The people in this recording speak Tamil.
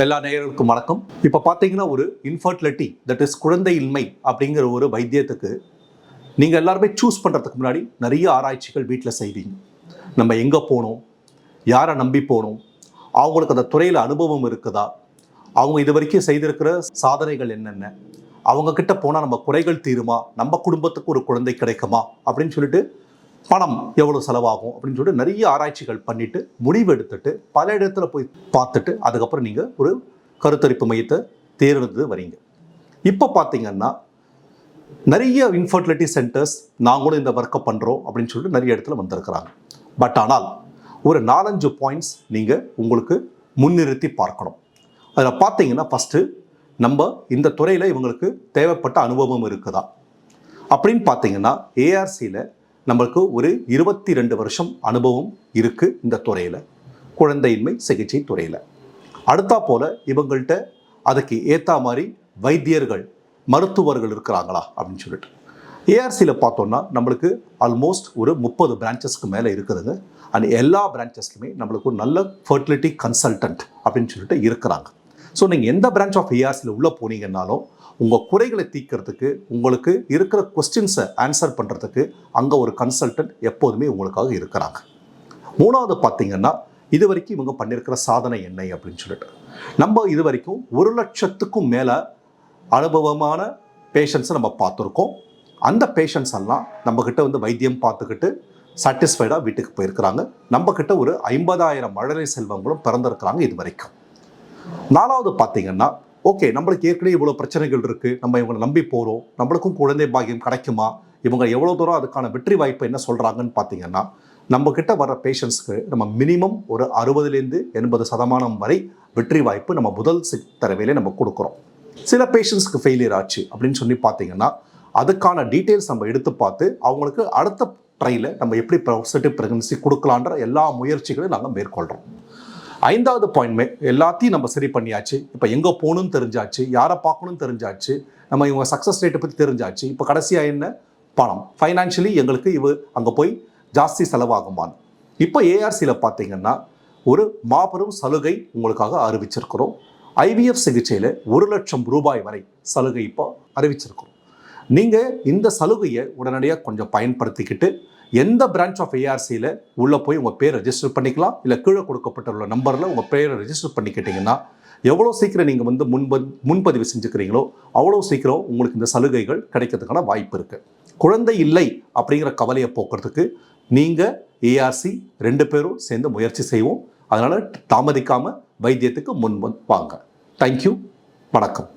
எல்லா நேயர்களுக்கும் வணக்கம். இப்போ பார்த்தீங்கன்னா ஒரு இன்ஃபர்டிலிட்டி தட் இஸ் குழந்தையின்மை அப்படிங்கிற ஒரு வைத்தியத்துக்கு நீங்கள் எல்லாருமே சூஸ் பண்ணுறதுக்கு முன்னாடி நிறைய ஆராய்ச்சிகள் வீட்டில் செய்வீங்க. நம்ம எங்கே போகணும் யாரை நம்பி போகணும் அவங்களுக்கு அந்த துறையில் அனுபவம் இருக்குதா? அவங்க இது வரைக்கும் செய்திருக்கிற சாதனைகள் என்னென்ன? அவங்கக்கிட்ட போனால் நம்ம குறைகள் தீருமா? நம்ம குடும்பத்துக்கு ஒரு குழந்தை கிடைக்குமா? அப்படின்னு சொல்லிட்டு பணம் எவ்வளோ செலவாகும் அப்படின்னு சொல்லிட்டு நிறைய ஆராய்ச்சிகள் பண்ணிவிட்டு முடிவு எடுத்துட்டு பல இடத்துல போய் பார்த்துட்டு அதுக்கப்புறம் நீங்கள் ஒரு கருத்தரிப்பு மையத்தை தேர்ந்தெடுத்து வரீங்க. இப்போ பார்த்தீங்கன்னா நிறைய இன்ஃபர்டிலிட்டி சென்டர்ஸ் நாங்களும் இந்த ஒர்க்கை பண்ணுறோம் அப்படின்னு சொல்லிட்டு நிறைய இடத்துல வந்திருக்கிறாங்க. பட் ஆனால் ஒரு நாலஞ்சு பாயிண்ட்ஸ் நீங்கள் உங்களுக்கு முன்னிறுத்தி பார்க்கணும். அதில் பார்த்தீங்கன்னா ஃபஸ்ட்டு நம்ம இந்த துறையில் இவங்களுக்கு தேவைப்பட்ட அனுபவம் இருக்குதா? அப்படின்னு பார்த்தீங்கன்னா ஏஆர்சியில் நம்மளுக்கு ஒரு இருபத்தி ரெண்டு வருஷம் அனுபவம் இருக்குது இந்த துறையில். குழந்தையின்மை சிகிச்சை துறையில். அடுத்தா போல் இவங்கள்ட்ட அதுக்கு ஏற்ற மாதிரி வைத்தியர்கள் மருத்துவர்கள் இருக்கிறாங்களா அப்படின்னு சொல்லிட்டு. ஏஆர்சியில் பார்த்தோன்னா நம்மளுக்கு ஆல்மோஸ்ட் ஒரு முப்பது பிரான்ச்சஸ்க்கு மேலே இருக்குதுங்க. அண்ட் எல்லா பிரான்ச்சஸ்லையுமே நம்மளுக்கு ஒரு நல்ல ஃபர்டிலிட்டி கன்சல்டன்ட் அப்படின்னு சொல்லிட்டு இருக்கிறாங்க. ஸோ நீங்கள் எந்த பிரான்ச் ஆஃப் ஏஆர்சியில் உள்ளே போனீங்கன்னாலும் உங்கள் குறைகளை தீர்க்கறதுக்கு உங்களுக்கு இருக்கிற கொஸ்டின்ஸை ஆன்சர் பண்ணுறதுக்கு அங்கே ஒரு கன்சல்டன்ட் எப்போதுமே உங்களுக்காக இருக்கிறாங்க. மூணாவது பார்த்தீங்கன்னா இது வரைக்கும் இவங்க பண்ணியிருக்கிற சாதனை என்ன அப்படின்னு சொல்லிட்டு. நம்ம இது வரைக்கும் ஒரு லட்சத்துக்கும் மேலே அனுபவமான பேஷண்ட்ஸை நம்ம பார்த்துருக்கோம். அந்த பேஷண்ட்ஸ் எல்லாம் நம்மக்கிட்ட வந்து வைத்தியம் பார்த்துக்கிட்டு சாட்டிஸ்ஃபைடாக வீட்டுக்கு போயிருக்கிறாங்க. நம்மக்கிட்ட ஒரு ஐம்பதாயிரம் மழலை செல்வங்களும் பிறந்திருக்கிறாங்க இது வரைக்கும் நாலாவது பார்த்தீங்கன்னா ஓகே நம்மளுக்கு ஏற்கனவே இவ்வளோ பிரச்சனைகள் இருக்குது நம்ம இவங்களை நம்பி போகிறோம் நம்மளுக்கும் குழந்தை பாக்கியம் கிடைக்குமா? இவங்க எவ்வளோ தூரம் அதுக்கான வெற்றி வாய்ப்பு என்ன சொல்கிறாங்கன்னு பார்த்தீங்கன்னா நம்ம கிட்ட வர பேஷண்ட்ஸ்க்கு நம்ம மினிமம் ஒரு அறுபதுலேருந்து எண்பது சதமானம் வரை வெற்றி வாய்ப்பு நம்ம முதல் தரவையிலே நம்ம கொடுக்குறோம். சில பேஷண்ட்ஸ்க்கு ஃபெயிலியர் ஆச்சு அப்படின்னு சொல்லி பார்த்தீங்கன்னா அதுக்கான டீட்டெயில்ஸ் நம்ம எடுத்து பார்த்து அவங்களுக்கு அடுத்த ட்ரையில் நம்ம எப்படி பாசிட்டிவ் ப்ரெக்னன்சி கொடுக்கலான்ற எல்லா முயற்சிகளையும் நாங்கள் மேற்கொள்கிறோம் ஐந்தாவது பாயிண்ட்மே எல்லாத்தையும் நம்ம சரி பண்ணியாச்சு. இப்போ எங்கே போகணும்னு தெரிஞ்சாச்சு யாரை பார்க்கணும்னு தெரிஞ்சாச்சு நம்ம இவங்க சக்ஸஸ் ரேட்டை பற்றி தெரிஞ்சாச்சு இப்போ கடைசியாக என்ன? பணம். ஃபைனான்ஷியலி எங்களுக்கு இவ அங்கே போய் ஜாஸ்தி செலவாகுமான்னு இப்போ ஏஆர்சியில் பார்த்தீங்கன்னா ஒரு மாபெரும் சலுகை உங்களுக்காக அறிவிச்சிருக்கிறோம். ஐவிஎஃப் சிகிச்சையில் ஒரு லட்சம் ரூபாய் வரை சலுகை இப்போ அறிவிச்சிருக்கிறோம். நீங்கள் இந்த சலுகையை உடனடியாக கொஞ்சம் பயன்படுத்திக்கிட்டு எந்த பிரான்ச் ஆஃப் ஏஆர்சியில் உள்ளே போய் உங்கள் பேர் ரெஜிஸ்டர் பண்ணிக்கலாம்? இல்லை கீழே கொடுக்கப்பட்டுள்ள நம்பரில் உங்கள் பேரை ரெஜிஸ்டர் பண்ணிக்கிட்டிங்கன்னா எவ்வளோ சீக்கிரம் நீங்கள் வந்து முன்ப முன்பதிவு செஞ்சுக்கிறீங்களோ அவ்வளோ சீக்கிரம் உங்களுக்கு இந்த சலுகைகள் கிடைக்கிறதுக்கான வாய்ப்பு இருக்குது குழந்தை இல்லை அப்படிங்கிற கவலையை போக்குறதுக்கு நீங்கள் ஏஆர்சி ரெண்டு பேரும் சேர்ந்து முயற்சி செய்வோம். அதனால் தாமதிக்காமல் வைத்தியத்துக்கு முன் வந்து வாங்க. தேங்க்யூ வணக்கம்.